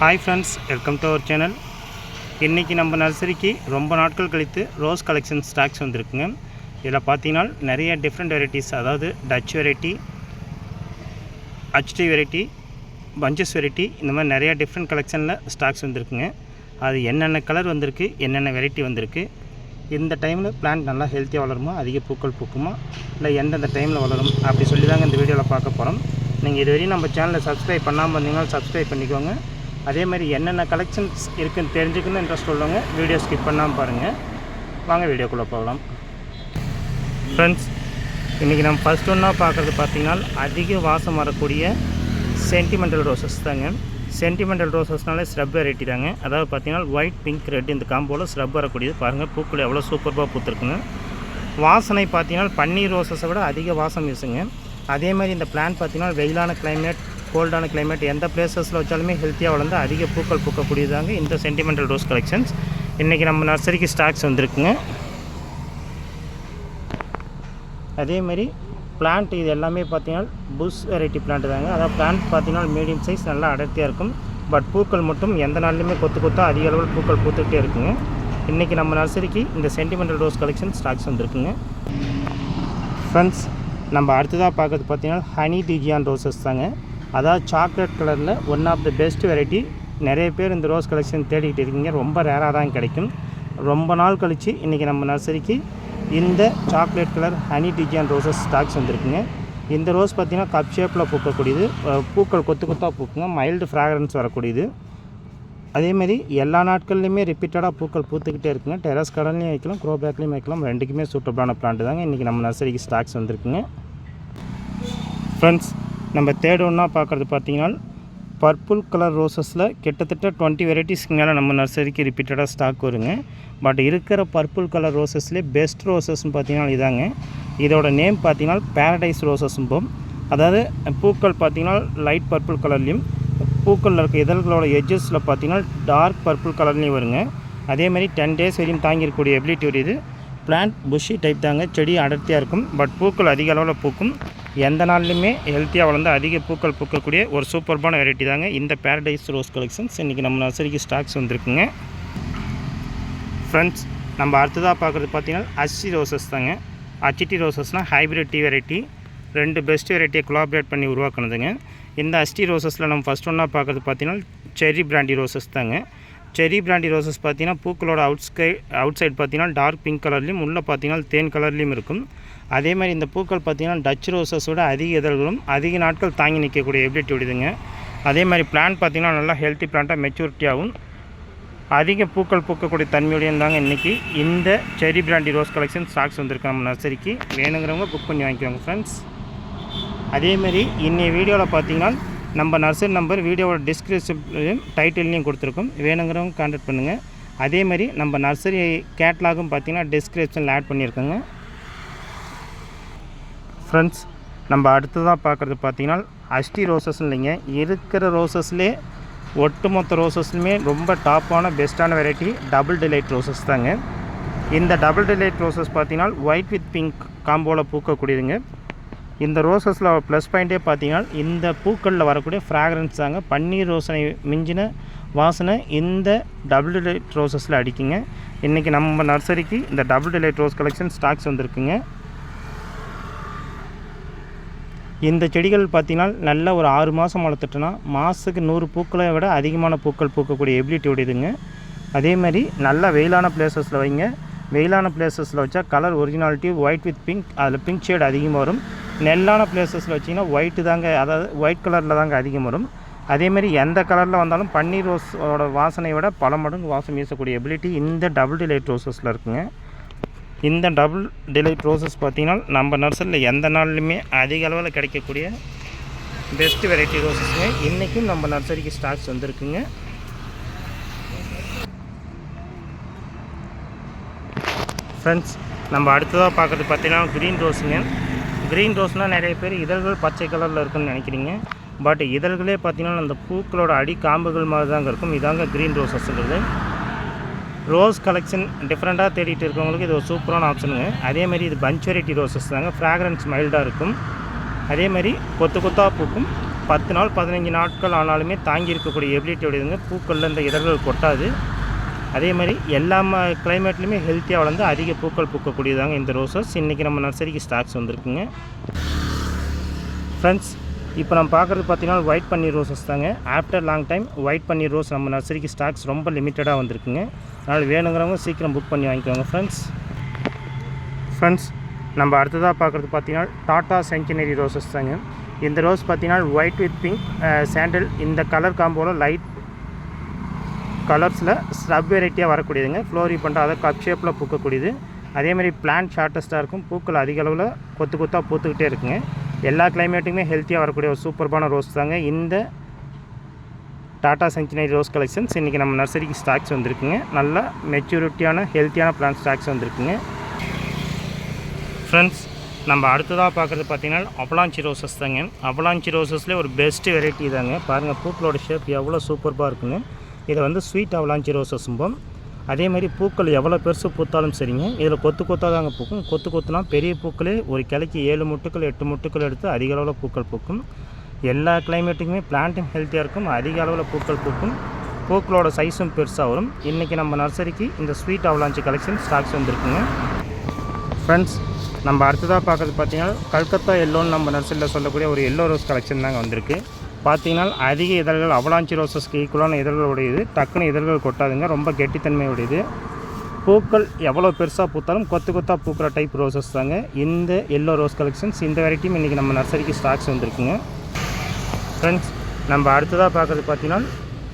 Hi friends welcome to our channel இன்றைக்கி நம்ம நர்சரிக்கு ரொம்ப நாட்கள் கழித்து ரோஸ் கலெக்ஷன் ஸ்டாக்ஸ் வந்திருக்குங்க. இதில் பார்த்தீங்கன்னா நிறைய டிஃப்ரெண்ட் வெரைட்டிஸ் அதாவது Dutch variety HT variety bunches variety இந்த மாதிரி நிறைய டிஃப்ரெண்ட் கலெக்ஷனில் ஸ்டாக்ஸ் வந்திருக்குங்க. அது என்னென்ன கலர் வந்திருக்கு என்னென்ன வெரைட்டி வந்திருக்கு இந்த டைமில் பிளான்ட் நல்லா ஹெல்த்தியாக வளருமா அதிக பூக்கள் பூக்குமா இல்லை எந்தெந்த டைமில் வளரும் அப்படி சொல்லி தாங்க இந்த வீடியோவில் பார்க்க போகிறோம் நீங்கள் இதுவரையும் நம்ம சேனலை சப்ஸ்கிரைப் பண்ணாமல் இருந்தீங்கன்னா சப்ஸ்கிரைப் பண்ணிக்கோங்க. அதே மாதிரி என்னென்ன கலெக்ஷன்ஸ் இருக்குதுன்னு தெரிஞ்சுக்கணும் இன்ட்ரெஸ்ட் உள்ளவங்க வீடியோ ஸ்கிப் பண்ணாமல் பாருங்கள் வாங்க வீடியோக்குள்ளே போகலாம். ஃப்ரெண்ட்ஸ் இன்றைக்கி நம்ம ஃபஸ்ட் ஒன்றா பார்க்குறது பார்த்திங்கன்னா அதிக வாசம் வரக்கூடிய சென்டிமெண்டல் ரோசஸ் தாங்க. சென்டிமெண்டல் ரோசஸ்னாலே ஸ்ரப் வெரைட்டி தாங்க. அதாவது பார்த்திங்கன்னா ஒயிட் பிங்க் ரெட் இந்த காம்போவில் ஸ்ரப் வரக்கூடியது. பாருங்கள் பூக்கள் எவ்வளோ சூப்பராக பூத்துருக்குங்க. வாசனை பார்த்தீங்கன்னா பன்னீர் ரோசஸை விட அதிக வாசம் வீசுங்க. அதே மாதிரி இந்த பிளான் பார்த்தீங்கன்னா வெயிலான கிளைமேட் கோல்டான கிளைமேட் எந்த பிளேசஸில் வச்சாலுமே ஹெல்த்தியாக வளர்ந்து அதிக பூக்கள் பூக்கக்கூடியதாங்க இந்த சென்டிமெண்டல் ரோஸ் கலெக்ஷன்ஸ் இன்றைக்கி நம்ம நர்சரிக்கு ஸ்டாக்ஸ் வந்திருக்குங்க. அதே மாதிரி பிளான்ட் இது எல்லாமே பார்த்தீங்கன்னா புஷ் வெரைட்டி பிளான்ட் தாங்க. அதாவது பிளான்ட் பார்த்தீங்கன்னா மீடியம் சைஸ் நல்லா அடர்த்தியாக இருக்கும். பட் பூக்கள் மட்டும் எந்த நாள்லையுமே கொத்து கொத்தா அதிக அளவில் பூக்கள் பூத்துக்கிட்டே இருக்குங்க. இன்றைக்கி நம்ம நர்சரிக்கு இந்த சென்டிமெண்டல் ரோஸ் கலெக்ஷன் ஸ்டாக்ஸ் வந்துருக்குங்க. ஃப்ரெண்ட்ஸ் நம்ம அடுத்ததாக பார்க்குறது பார்த்தீங்கன்னா ஹனி டிஜியான் ரோசஸ் தாங்க. அதாவது சாக்லேட் கலரில் one of the best variety நிறைய பேர் இந்த ரோஸ் கலெக்ஷன் தேடிக்கிட்டு இருக்கீங்க. ரொம்ப ரேராக தான் கிடைக்கும். ரொம்ப நாள் கழித்து இன்றைக்கி நம்ம நர்சரிக்கு இந்த chocolate colour honey Dijon roses stocks வந்திருக்குங்க. இந்த ரோஸ் பார்த்திங்கன்னா கப் ஷேப்பில் பூக்கக்கூடியது. பூக்கள் கொத்து கொத்தாக பூக்குங்க. மைல்டு ஃப்ராக்ரன்ஸ் வரக்கூடியது. அதேமாரி எல்லா நாட்கள்லையுமே ரிப்பீட்டடாக பூக்கள் பூத்துக்கிட்டே இருக்குங்க. டெரஸ் கடன்லையும் வைக்கலாம் க்ரோ பேக்லையும் வைக்கலாம். ரெண்டுக்குமே சூட்டபிளான பிளான்ட் தாங்க. இன்றைக்கி நம்ம நர்சரிக்கு ஸ்டாக்ஸ் வந்திருக்குங்க. ஃப்ரெண்ட்ஸ் நம்ம தேர்ட் ஒன்றா பார்க்குறது பார்த்தீங்கன்னா பர்பிள் கலர் ரோசஸில் கிட்டத்தட்ட டுவெண்ட்டி வெரைட்டிஸ்க்கு மேலே நம்ம நர்சரிக்கு ரிப்பீட்டடாக ஸ்டாக் வருங்க. பட் இருக்கிற பர்பிள் கலர் ரோசஸ்லேயே பெஸ்ட் ரோசஸ்னு பார்த்தீங்கன்னா இதாங்க. இதோட நேம் பார்த்தீங்கன்னா பேரடைஸ் ரோசஸ்ம்போம் அதாவது பூக்கள் பார்த்தீங்கன்னா லைட் பர்பிள் கலர்லேயும் பூக்களில் இருக்க இதழ்களோட எட்ஜஸில் பார்த்தீங்கன்னா டார்க் பர்பிள் கலர்லேயும் வருங்க. அதே மாதிரி டென் டேஸ் வரையும் தாங்கியிருக்கக்கூடிய எபிலிட்டி உடையது. பிளான்ட் புஷி டைப் தாங்க செடி அடர்த்தியாக இருக்கும். பட் பூக்கள் அதிக அளவில் பூக்கும். எந்த நாள்லையுமே ஹெல்த்தியாக வளர்ந்து அதிக பூக்கள் பூக்கக்கூடிய ஒரு சூப்பர்பான வெரைட்டி தாங்க இந்த பேரடைஸ் ரோஸ் கலெக்ஷன்ஸ் இன்றைக்கி நம்ம நர்சரிக்கு ஸ்டாக்ஸ் வந்திருக்குங்க. ஃப்ரெண்ட்ஸ் நம்ம அடுத்ததாக பார்க்குறது பார்த்தீங்கன்னா அச்சி ரோசஸ் தாங்க. அச்சிட்டி ரோசஸ்னால் ஹைப்ரிட் டீ வெரைட்டி ரெண்டு பெஸ்ட் வெரைட்டியை கொலாபரேட் பண்ணி உருவாக்குனதுங்க. இந்த அஸ்டி ரோசஸில் நம்ம ஃபஸ்ட் ஒன்றா பார்க்குறது பார்த்தீங்கன்னா செரி பிராண்டி ரோசஸ் தாங்க. செரி பிராண்டி ரோசஸ் பார்த்தீங்கன்னா பூக்களோட அவுட் ஸ்கை அவுட் சைட் பார்த்தீங்கன்னா டார்க் பிங்க் கலர்லேயும் உள்ளே பார்த்திங்கன்னா தேன் கலர்லேயும் இருக்கும். அதே மாதிரி இந்த பூக்கள் பார்த்தீங்கன்னா டச் ரோசஸோட அதிக இதழ்களும் அதிக நாட்கள் தாங்கி நிற்கக்கூடிய எபிலிட்டி உடையதுங்க அதே மாதிரி பிளான்ட் பார்த்தீங்கன்னா நல்லா ஹெல்த்தி பிளான்ட்டாக மெச்சூரிட்டியாகவும் அதிக பூக்கள் பூக்கக்கூடிய தன்மையுடையும் தாங்க இன்றைக்கி இந்த செரி பிராண்டி ரோஸ் கலெக்ஷன் ஸ்டாக்ஸ் வந்திருக்கு நம்ம நர்சரிக்கு வேணுங்கிறவங்க புக் பண்ணி வாங்கிக்கோங்க ஃப்ரெண்ட்ஸ் அதேமாரி இன்றைய வீடியோவில் பார்த்தீங்கன்னா நம்ம நர்சரி நம்பர் வீடியோவோட டிஸ்கிரிப்ஷன்லையும் டைட்டில்லையும் கொடுத்துருக்கோம். வேணுங்கிறவங்க கான்டாக்ட் பண்ணுங்கள் அதே மாதிரி நம்ம நர்சரி கேட்லாகும் பார்த்தீங்கன்னா டிஸ்கிரிப்ஷனில் ஆட் பண்ணியிருக்கோங்க. ஃப்ரெண்ட்ஸ் நம்ம அடுத்ததாக பார்க்குறது பார்த்தீங்கன்னா அஸ்டி ரோசஸ் இல்லைங்க. இருக்கிற ரோசஸ்லேயே ஒட்டுமொத்த ரோசஸ்லையுமே ரொம்ப டாப்பான பெஸ்ட்டான வெரைட்டி டபுள் டிலைட் ரோசஸ் தாங்க. இந்த டபுள் டிலைட் ரோசஸ் பார்த்தீங்கன்னா ஒயிட் வித் பிங்க் காம்போவில் பூக்கக்கூடியதுங்க. இந்த ரோசஸில் ப்ளஸ் பாயிண்ட்டே பார்த்தீங்கன்னா இந்த பூக்களில் வரக்கூடிய ஃப்ராக்ரன்ஸ் தாங்க. பன்னீர் ரோசனை மிஞ்சின வாசனை இந்த டபுள் டிலைட் ரோசஸில் அடிக்குங்க. இன்றைக்கி நம்ம நர்சரிக்கு இந்த double delight rose collection stocks வந்திருக்குங்க. இந்த செடிகள் பார்த்திங்கன்னா நல்ல ஒரு ஆறு மாதம் வளர்த்துட்டோன்னா மாதத்துக்கு நூறு பூக்களை விட அதிகமான பூக்கள் பூக்கக்கூடிய எபிலிட்டி உடையதுங்க. அதே மாதிரி நல்ல வெயிலான பிளேசஸில் வைங்க. வெயிலான பிளேசஸில் வச்சா colour originality white with pink அதில் பிங்க் ஷேடு அதிகமாக வரும். நெல்லான பிளேசஸில் வச்சிங்கன்னா ஒயிட்டு தாங்க அதாவது ஒயிட் கலரில் தாங்க அதிகம் வரும். அதேமாரி எந்த கலரில் வந்தாலும் பன்னீர் ரோஸோட வாசனையை விட பல மடங்கு வாசம் வீசக்கூடிய எபிலிட்டி இந்த டபுள் டிலைட் ரோசஸில் இருக்குங்க. இந்த டபுள் டிலே ரோசஸ் பார்த்தீங்கன்னா நம்ம நர்சரியில் எந்த நாள்லையுமே அதிக அளவில் கிடைக்கக்கூடிய பெஸ்ட் வெரைட்டி ரோசஸ்ங்க இன்றைக்கும் நம்ம நர்சரிக்கு ஸ்டாக்ஸ் வந்திருக்குங்க. ஃப்ரெண்ட்ஸ் நம்ம அடுத்ததாக பார்க்குறது பார்த்தீங்கன்னா க்ரீன் ரோஸுங்க க்ரீன் ரோஸ்னால் நிறைய பேர் இதழ்கள் பச்சை கலரில் இருக்குன்னு நினைக்கிறீங்க. பட் இதழ்களே பார்த்தீங்கன்னா அந்த பூக்களோட அடி காம்புகள் மாதிரி தாங்க இருக்கும். இதாங்க க்ரீன் ரோஸஸ்ங்கிறது ரோஸ் கலெக்ஷன் டிஃப்ரெண்ட்டாக தேடிட்டு இருக்கவங்களுக்கு இது ஒரு சூப்பரான ஆப்ஷனுங்க அதேமாதிரி இது பஞ்ச் வெரைட்டி ரோசஸ் தாங்க. ஃப்ராக்ரன்ஸ் மைல்டாக இருக்கும். அதேமாதிரி கொத்து கொத்தாக பூக்கும். பத்து நாள் பதினஞ்சு நாட்கள் ஆனாலுமே தாங்கி இருக்கக்கூடிய எபிலிட்டி உடையதுங்க. பூக்களில் இந்த இதழ்கள் கொட்டாது. அதே மாதிரி எல்லா கிளைமேட்லையுமே ஹெல்த்தியாக வளர்ந்து அதிக பூக்கள் பூக்கக்கூடியதாங்க இந்த ரோசஸ் இன்றைக்கி நம்ம நர்சரிக்கு ஸ்டாக்ஸ் வந்திருக்குங்க. ஃப்ரெண்ட்ஸ் இப்போ நம்ம பார்க்குறது பார்த்தீங்கன்னா ஒயிட் பன்னீர் ரோசஸ் தாங்க. ஆஃப்டர் லாங் டைம் ஒயிட் பன்னீர் ரோஸ் நம்ம நர்சரிக்கு ஸ்டாக்ஸ் ரொம்ப லிமிட்டடாக வந்திருக்குங்க. அதனால் வேணுங்கிறவங்க சீக்கிரம் புக் பண்ணி வாங்கிக்கோங்க ஃப்ரெண்ட்ஸ் ஃப்ரெண்ட்ஸ் நம்ம அடுத்ததாக பார்க்குறது பார்த்தீங்கன்னா டாட்டா சென்டினரி ரோசஸ் தாங்க. இந்த ரோஸ் பார்த்தீங்கன்னா ஒயிட் வித் பிங்க் சாண்டில் இந்த கலர் காம்போவில் லைட் கலர்ஸில் ஸ்ரப் வெரைட்டியாக வரக்கூடியதுங்க. ஃப்ளோரி பண்ணுற அதை கப் ஷேப்பில் பூக்கக்கூடியது. அதேமாதிரி பிளான்ட் ஷார்ட்டஸ்ட்டாக இருக்கும். பூக்கள் அதிக அளவில் கொத்து கொத்தாக பூத்துக்கிட்டே இருக்குங்க. எல்லா கிளைமேட்டுக்குமே ஹெல்த்தியாக வரக்கூடிய ஒரு சூப்பர்பான ரோஸ் தாங்க. இந்த டாடா சென்டினரி ரோஸ் கலெக்ஷன்ஸ் இன்றைக்கி நம்ம நர்சரிக்கு ஸ்டாக்ஸ் வந்திருக்குங்க. நல்ல மெச்சூரிட்டியான ஹெல்த்தியான பிளான்ட் ஸ்டாக்ஸ் வந்திருக்குங்க. ஃப்ரெண்ட்ஸ் நம்ம அடுத்ததாக பார்க்குறது பார்த்திங்கன்னா அவலாஞ்சி ரோசஸ் தாங்க. அவலாஞ்சி ரோசஸ்லேயே ஒரு பெஸ்ட்டு வெரைட்டி தாங்க. பாருங்கள் பூக்களோட ஷேப் எவ்வளோ சூப்பர்பாக இருக்குங்க இதை வந்து ஸ்வீட் அவலாஞ்சி ரோசஸும்போம் அதே மாதிரி பூக்கள் எவ்வளோ பெருசு பூத்தாலும் சரிங்க. இதில் கொத்து கொத்தாக தாங்க பூக்கும். கொத்து கொத்துனா பெரிய பூக்களே ஒரு கிளைக்கு ஏழு முட்டுக்கள் எட்டு முட்டுக்கள் எடுத்து அதிக அளவில் பூக்கள் பூக்கும். எல்லா கிளைமேட்டுக்குமே பிளான்ட்டும் ஹெல்த்தியாக இருக்கும். அதிக அளவில் பூக்கள் பூக்கும். பூக்களோட சைஸும் பெருசாக வரும். இன்றைக்கி நம்ம நர்சரிக்கு இந்த ஸ்வீட் அவலாஞ்சி கலெக்ஷன் ஸ்டாக்ஸ் வந்துருக்குங்க. ஃப்ரெண்ட்ஸ் நம்ம அடுத்ததாக பார்க்குறது பார்த்திங்கன்னா கல்கத்தா எல்லோன்னு நம்ம நர்சரியில் சொல்லக்கூடிய ஒரு எல்லோ ரோஸ் கலெக்ஷன் தாங்க வந்திருக்கு. பார்த்தீங்கன்னா அதிக இதழ்கள் அவலாஞ்சி ரோசஸ்க்கு ஈக்குவலான இதழ்கள் உடையது. டக்குன்னு இதழ்கள் கொட்டாதுங்க. ரொம்ப கெட்டித்தன்மை உடையது. பூக்கள் எவ்வளோ பெருசாக பூத்தாலும் கொத்து கொத்தாக பூக்கிற டைப் ரோசஸ் தாங்க. இந்த எல்லோ ரோஸ் கலெக்ஷன்ஸ் இந்த வெரைட்டியும் இன்றைக்கி நம்ம நர்சரிக்கு ஸ்டாக்ஸ் வந்திருக்குங்க. ஃப்ரெண்ட்ஸ் நம்ம அடுத்ததாக பார்க்குறது பார்த்தீங்கன்னா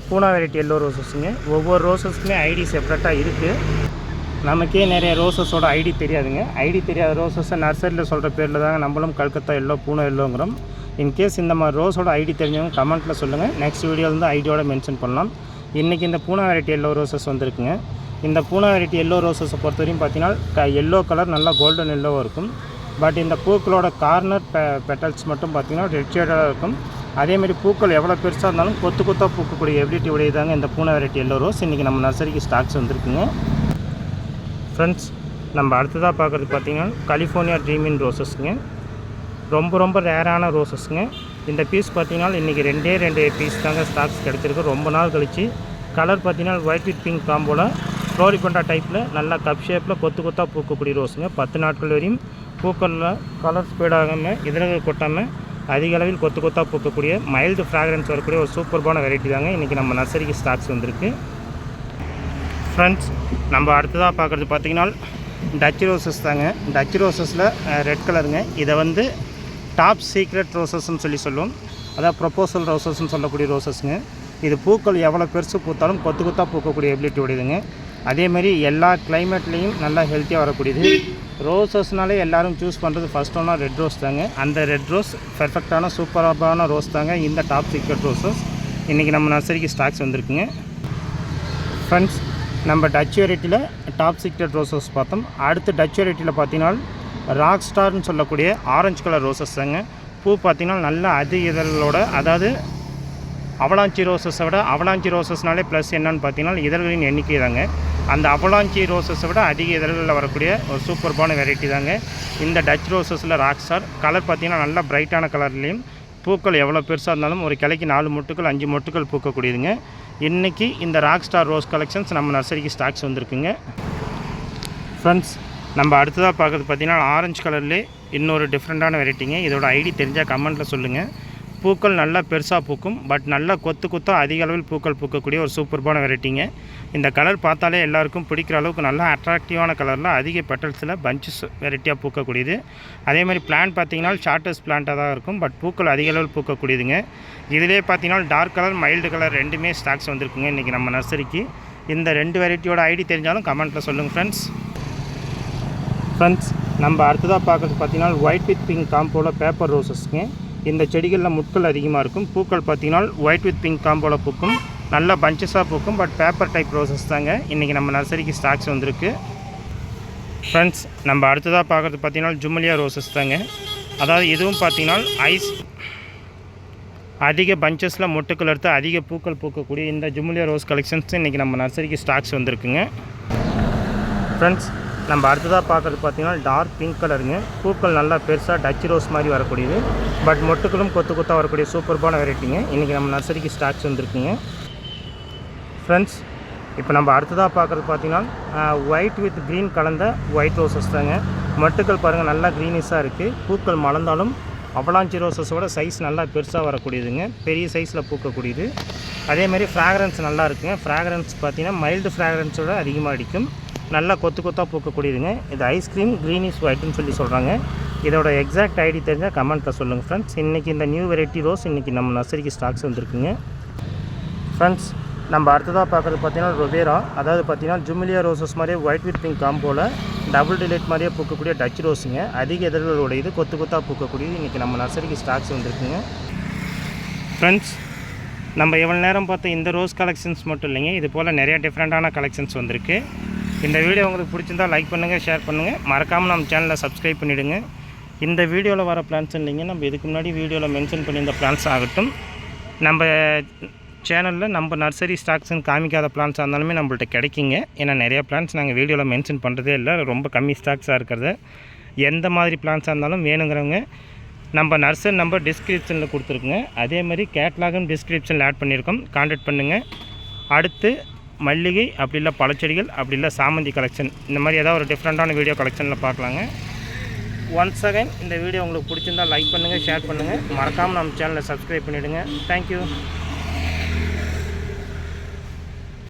பூனா வெரைட்டி எல்லோ ரோசஸுங்க ஒவ்வொரு ரோசஸ்க்குமே ஐடி செப்பரேட்டாக இருக்குது நமக்கே நிறைய ரோசஸோட ஐடி தெரியாதுங்க. ஐடி தெரியாத ரோசஸை நர்சரியில் சொல்கிற பேரில் தாங்க நம்மளும் கல்கத்தா எல்லோ பூனை எல்லோங்கிறோம் இன்கேஸ் இந்த மாதிரி ரோஸோட ஐடி தெரிஞ்சவங்க கமெண்ட்டில் சொல்லுங்கள் நெக்ஸ்ட் வீடியோவில் வந்து ஐடியோட மென்ஷன் பண்ணலாம். இன்றைக்கி இந்த பூனா வெரைட்டி எல்லோ ரோசஸ் வந்திருக்குங்க. இந்த பூனா வெரைட்டி எல்லோ ரோசஸை பொறுத்த வரையும் பார்த்தீங்கன்னா எல்லோ கலர் நல்லா கோல்டன் எல்லோவாக இருக்கும். பட் இந்த பூக்களோட கார்னர் பெ பெட்டல்ஸ் மட்டும் பார்த்தீங்கன்னா ரெட் ஷேடாக இருக்கும். அதேமாதிரி பூக்கள் எவ்வளோ பெருசாக இருந்தாலும் கொத்து கொத்தாக பூக்கக்கூடிய எபிலிட்டி உடையதாங்க இந்த பூனை வெரைட்டி எல்லோ ரோஸ் இன்றைக்கி நம்ம நர்சரிக்கு ஸ்டாக்ஸ் வந்திருக்குங்க. ஃப்ரெண்ட்ஸ் நம்ம அடுத்ததாக பார்க்குறது பார்த்தீங்கன்னா கலிஃபோர்னியா ட்ரீமின் ரோசஸ்ங்க ரொம்ப ரொம்ப ரேரான ரோசஸ்ங்க இந்த பீஸ் பார்த்தீங்கன்னா இன்றைக்கி ரெண்டே ரெண்டு பீஸ் தாங்க ஸ்டாக்ஸ் கிடச்சிருக்கு. ரொம்ப நாள் கழிச்சு. கலர் பார்த்தீங்கன்னா ஒயிட் வித் பிங்க் காம்போல ஃப்ளோரிபண்டா டைப்பில் நல்லா கப் ஷேப்பில் கொத்து கொத்தாக பூக்கக்கூடிய ரோஸுங்க பத்து நாட்கள் வரையும் பூக்களில் கலர் ஸ்பீடாகாமல் இதழ்கள் கொட்டாமல் அதிக அளவில் கொத்து கொத்தாக பூக்கக்கூடிய மைல்டு ஃப்ராக்ரன்ஸ் வரக்கூடிய ஒரு சூப்பர்பான வெரைட்டி தாங்க இன்றைக்கி நம்ம நர்சரிக்கு ஸ்டாக்ஸ் வந்திருக்கு. ஃப்ரெண்ட்ஸ் நம்ம அடுத்ததாக பார்க்குறது பார்த்தீங்கன்னா டச் ரோசஸ் தாங்க. டச் ரோசஸில் ரெட் கலருங்க இதை வந்து டாப் சீக்ரெட் ரோசஸ்ன்னு சொல்லி சொல்லுவோம் அதாவது ப்ரொப்போசல் ரோசஸ்ன்னு சொல்லக்கூடிய ரோசஸ்ங்க. இது பூக்கள் எவ்வளோ பெருசு பூத்தாலும் கொத்து கொத்தாக பூக்கக்கூடிய எபிலிட்டி உடையதுங்க. அதேமாதிரி எல்லா கிளைமேட்லேயும் நல்லா ஹெல்த்தியாக வரக்கூடியது. ரோசஸ்னாலே எல்லோரும் சூஸ் பண்ணுறது ஃபஸ்ட் ஒன்றா ரெட் ரோஸ் தாங்க. அந்த ரெட் ரோஸ் பெர்ஃபெக்டான சூப்பரான ரோஸ் தாங்க இந்த டாப் சீக்ரெட் ரோசஸ் இன்றைக்கி நம்ம நர்சரிக்கு ஸ்டாக்ஸ் வந்திருக்குங்க. ஃப்ரெண்ட்ஸ் நம்ம டச் வெரைட்டியில் டாப் சீக்ரெட் ரோசஸ் பார்த்தோம். அடுத்து டச் வெரைட்டியில் பார்த்தீங்கன்னா ராக் ஸ்டார்னு சொல்லக்கூடிய ஆரஞ்சு கலர் ரோசஸ் தாங்க பூ பார்த்தீங்கன்னா நல்ல அதிக இதழோட அதாவது அவலாஞ்சி ரோசஸை விட அவலாஞ்சி ரோசஸ்னாலே ப்ளஸ் என்னன்னு பார்த்தீங்கன்னா இதழ்களின் எண்ணிக்கை தாங்க. அந்த அவலாஞ்சி ரோசஸை விட அதிக இதழ்களில் வரக்கூடிய ஒரு சூப்பர்பான வெரைட்டி தாங்க. இந்த டச் ரோசஸில் ராக் ஸ்டார் கலர் பார்த்திங்கன்னா நல்லா பிரைட்டான கலர்லேயும் பூக்கள் எவ்வளோ பெருசாக இருந்தாலும் ஒரு கிளைக்கு நாலு மொட்டுக்கள் அஞ்சு மொட்டுக்கள் பூக்கக்கூடியதுங்க. இன்றைக்கி இந்த ராக் ஸ்டார் ரோஸ் கலெக்ஷன்ஸ் நம்ம நர்சரிக்கு ஸ்டாக்ஸ் வந்திருக்குங்க. ஃப்ரெண்ட்ஸ் நம்ம அடுத்ததாக பார்க்குறது பார்த்தீங்கன்னா ஆரஞ்சு கலர்லேயே இன்னொரு டிஃப்ரெண்ட்டான வெரைட்டிங்க இதோட ஐடி தெரிஞ்சால் கமெண்ட்டில் சொல்லுங்கள் பூக்கள் நல்லா பெருசாக பூக்கும் பட் நல்லா கொத்து கொத்தாக அதிக அளவில் பூக்கள் பூக்கக்கூடிய ஒரு சூப்பர்பான வெரைட்டிங்க இந்த கலர் பார்த்தாலே எல்லாருக்கும் பிடிக்கிற அளவுக்கு நல்லா அட்ராக்டிவான கலரில் அதிக பெட்டல்ஸில் பஞ்சஸ் வெரைட்டியாக பூக்கக்கூடியது. அதே மாதிரி பிளான்ட் பார்த்தீங்கன்னா ஷார்ட்டஸ்ட் பிளான்ட்டாக தான் இருக்கும் பட் பூக்கள் அதிக அளவில் பூக்கக்கூடியதுங்க. இதிலே பார்த்தீங்கன்னா டார்க் கலர் மைல்டு கலர் ரெண்டுமே ஸ்டாக்ஸ் வந்திருக்குங்க இன்றைக்கி நம்ம நர்சரிக்கு இந்த ரெண்டு வெரைட்டியோட ஐடி தெரிஞ்சாலும் கமெண்ட்டில் சொல்லுங்கள் ஃப்ரெண்ட்ஸ் ஃப்ரெண்ட்ஸ் நம்ம அடுத்ததாக பார்க்குறது பார்த்தீங்கன்னா ஒயிட் வித் பிங்க் காம்போவில் பேப்பர் ரோசஸ்ங்க இந்த செடிகளில் முட்கள் அதிகமாக இருக்கும். பூக்கள் பார்த்தீங்கன்னா ஒயிட் வித் பிங்க் காம்போவில் பூக்கும். நல்ல பஞ்சஸாக பூக்கும். பட் பேப்பர் டைப் ரோசஸ் தாங்க. இன்றைக்கி நம்ம நர்சரிக்கு ஸ்டாக்ஸ் வந்திருக்கு. ஃப்ரெண்ட்ஸ் நம்ம அடுத்ததாக பார்க்குறது பார்த்தீங்கன்னா ஜுமலியா ரோசஸ் தாங்க. அதாவது இதுவும் பார்த்தீங்கன்னா ஐஸ் அதிக பஞ்சஸில் மொட்டுக்கள் எடுத்து அதிக பூக்கள் பூக்கக்கூடிய இந்த ஜுமலியா ரோஸ் கலெக்ஷன்ஸ் இன்றைக்கி நம்ம நர்சரிக்கு ஸ்டாக்ஸ் வந்திருக்குங்க. ஃப்ரெண்ட்ஸ் நம்ம அடுத்ததாக பார்க்குறது பார்த்தீங்கன்னா டார்க் பிங்க் கலருங்க பூக்கள் நல்லா பெருசாக டச் ரோஸ் மாதிரி வரக்கூடியது. பட் மொட்டுக்களும் கொத்து கொத்தாக வரக்கூடிய சூப்பர்பான வெரைட்டிங்க இன்றைக்கி நம்ம நர்சரிக்கு ஸ்டாக்ஸ் வந்துருக்குங்க. ஃப்ரெண்ட்ஸ் இப்போ நம்ம அடுத்ததாக பார்க்குறது பார்த்தீங்கன்னா ஒயிட் வித் க்ரீன் கலந்த ஒயிட் ரோசஸ் தாங்க. மொட்டுக்கள் பாருங்கள் நல்லா க்ரீனிஷாக இருக்குது பூக்கள் மலர்ந்தாலும் அவலாஞ்சி ரோசஸோட சைஸ் நல்லா பெருசாக வரக்கூடியதுங்க. பெரிய சைஸில் பூக்கக்கூடியது. அதே மாதிரி ஃப்ராக்ரன்ஸ் நல்லா இருக்குங்க. ஃப்ராக்ரன்ஸ் பார்த்தீங்கன்னா மைல்டு ஃப்ராக்ரன்ஸோட அதிகமாக அடிக்கும். நல்லா கொத்து கொத்தாக பூக்கக்கூடியதுங்க. இது ஐஸ்கிரீம் க்ரீனிஷ் ஒயிட்னு சொல்லி சொல்கிறாங்க இதோட எக்ஸாக்ட் ஐடி தெரிஞ்சால் கமெண்ட்டில் சொல்லுங்கள் ஃப்ரெண்ட்ஸ் இன்றைக்கி இந்த நியூ வெரைட்டி ரோஸ் இன்றைக்கி நம்ம நர்சரிக்கு ஸ்டாக்ஸ் வந்துருக்குங்க. ஃப்ரெண்ட்ஸ் நம்ம அடுத்ததாக பார்க்குறது பார்த்தீங்கன்னா ரொவேரா அதாவது பார்த்தீங்கன்னா ஜுமிலியா ரோசஸ் மாதிரியே ஒயிட் வித் பிங்க் காம்போவில் டபுள் டிலைட் மாதிரியே பூக்கக்கூடிய டச் ரோஸுங்க அதிக எதிர்களோட இது கொத்து கொத்தாக பூக்கக்கூடியது. இன்றைக்கி நம்ம நர்சரிக்கு ஸ்டாக்ஸ் வந்துருக்குங்க. ஃப்ரெண்ட்ஸ் நம்ம எவ்வளோ நேரம் பார்த்த இந்த ரோஸ் கலெக்ஷன்ஸ் மட்டும் இல்லைங்க. இது போல் நிறையா டிஃப்ரெண்ட்டான கலெக்ஷன்ஸ் வந்திருக்கு. இந்த வீடியோ உங்களுக்கு பிடிச்சிருந்தா லைக் பண்ணுங்கள் ஷேர் பண்ணுங்கள் மறக்காமல் நம்ம சேனலை சப்ஸ்கிரைப் பண்ணிவிடுங்க இந்த வீடியோவில் வர பிளான்ஸ் இல்லைங்க நம்ம இதுக்கு முன்னாடி வீடியோவில் மென்ஷன் பண்ணியிருந்த பிளான்ஸ் ஆகட்டும். நம்ம சேனலில் நம்ம நர்சரி ஸ்டாக்ஸ்ன்னு காமிக்காத பிளான்ஸாக இருந்தாலுமே நம்மள்ட்ட கிடைக்குங்க. ஏன்னா நிறையா பிளான்ஸ் நாங்கள் வீடியோவில் மென்ஷன் பண்ணுறதே இல்லை. ரொம்ப கம்மி ஸ்டாக்ஸாக இருக்கிறது. எந்த மாதிரி பிளான்ஸாக இருந்தாலும் வேணுங்கிறவங்க நம்ம நர்சரி நம்பர் டிஸ்கிரிப்ஷனில் கொடுத்துருக்குங்க. அதே மாதிரி கேட்லாகும் டிஸ்கிரிப்ஷனில் ஆட் பண்ணியிருக்கோம். காண்டாக்ட் பண்ணுங்கள் அடுத்து மல்லிகை அப்படி இல்லை பழச்செடிகள் அப்படி இல்லை சாமந்தி கலெக்ஷன் இந்த மாதிரி ஏதாவது ஒரு டிஃப்ரெண்ட்டான வீடியோ கலெக்ஷனில் பார்க்கலாங்க. ஒன்ஸ் அகைன் இந்த வீடியோ உங்களுக்கு பிடிச்சிருந்தா லைக் பண்ணுங்கள் ஷேர் பண்ணுங்கள் மறக்காமல் நம்ம சேனலை சப்ஸ்கிரைப் பண்ணிவிடுங்க தேங்க்யூ